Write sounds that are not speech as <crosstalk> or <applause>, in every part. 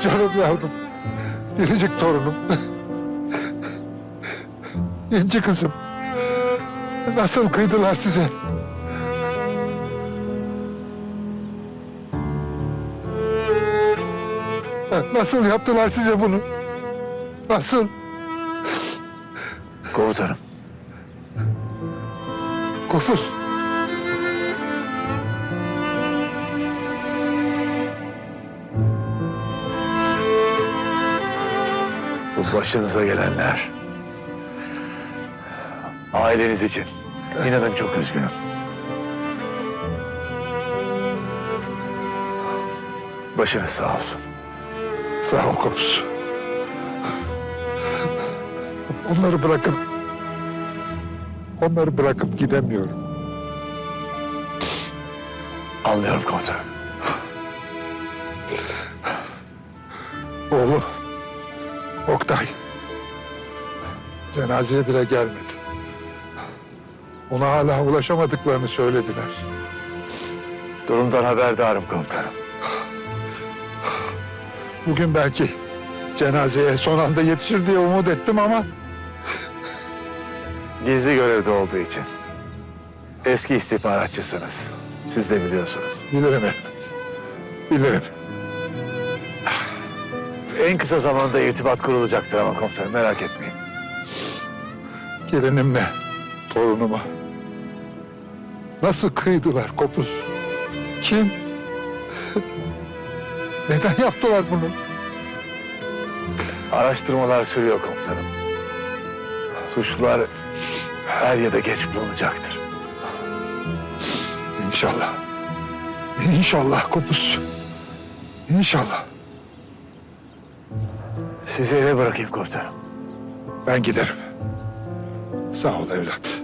Canım yavrum. Biricik torunum. İnci kızım. Nasıl kıydılar size? Nasıl yaptılar size bunu? Nasıl? Komutanım. Kopuz. Bu başınıza gelenler. Aileniz için. İnanın çok üzgünüm. Başınız sağ olsun. Sağ ol Kopuz. Onları bırakıp... Onları bırakıp gidemiyorum. Anlıyorum komutanım. Oğlum. Oktay. Cenazeye bile gelmedi. Ona hala ulaşamadıklarını söylediler. Durumdan haberdarım komutanım. Bugün belki cenazeye son anda yetişir diye umut ettim ama... Gizli görevde olduğu için. Eski istihbaratçısınız. Siz de biliyorsunuz. Bilirim evlat. Bilirim. En kısa zamanda irtibat kurulacaktır ama komutanım merak etmeyin. Gelinimle torunuma. Nasıl kıydılar kopuz? Kim? <laughs> Neden yaptılar bunu? Araştırmalar sürüyor komutanım. Suçlular er ya da geç bulunacaktır. İnşallah. İnşallah kopuz. İnşallah. Sizi eve bırakayım komutanım. Ben giderim. Sağ ol evlat.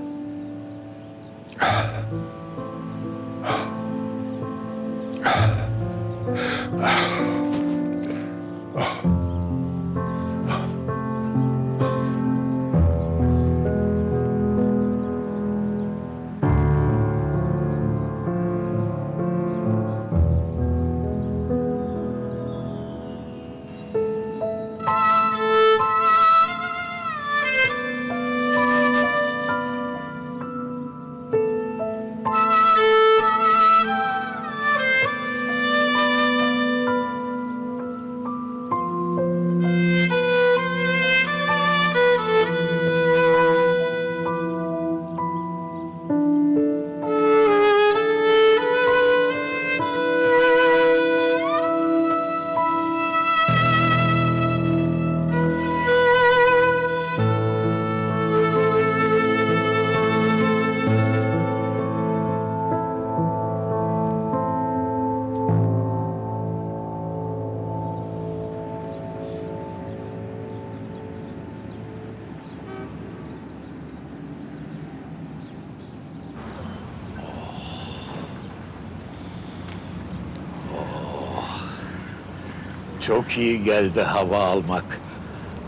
Çok iyi geldi hava almak.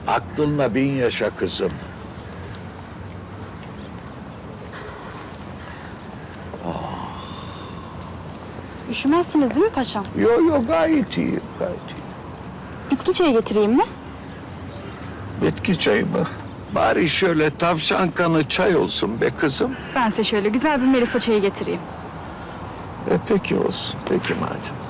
Aklınla bin yaşa kızım. Üşümezsiniz değil mi paşam? Yo yo gayet iyi, gayet iyi. Bitki çayı getireyim mi? Bitki çayı mı? Bari şöyle tavşan kanı çay olsun be kızım. Ben size şöyle güzel bir melisa çayı getireyim. E peki olsun, peki madem.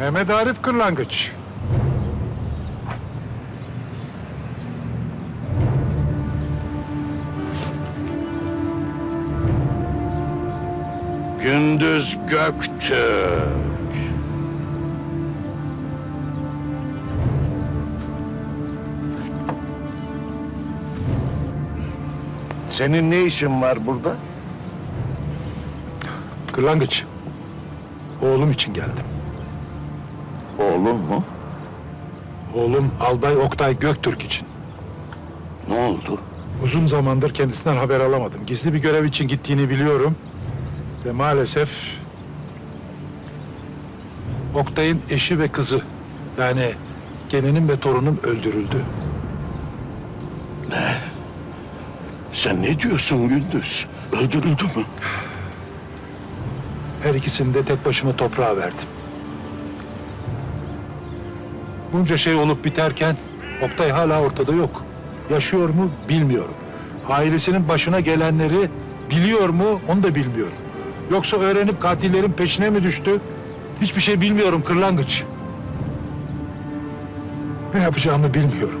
Mehmet Arif Kırlangıç. Gündüz Göktürk. Senin ne işin var burada? Kırlangıç. Oğlum için geldim. Oğlum mu? Oğlum Albay Oktay Göktürk için. Ne oldu? Uzun zamandır kendisinden haber alamadım. Gizli bir görev için gittiğini biliyorum. Ve maalesef Oktay'ın eşi ve kızı. Yani gelinim ve torunum öldürüldü. Sen ne diyorsun Gündüz? Öldürüldü mü? Her ikisini de tek başıma toprağa verdim. Bunca şey olup biterken Oktay hala ortada yok. Yaşıyor mu bilmiyorum. Ailesinin başına gelenleri biliyor mu onu da bilmiyorum. Yoksa öğrenip katillerin peşine mi düştü? Hiçbir şey bilmiyorum kırlangıç. Ne yapacağımı bilmiyorum.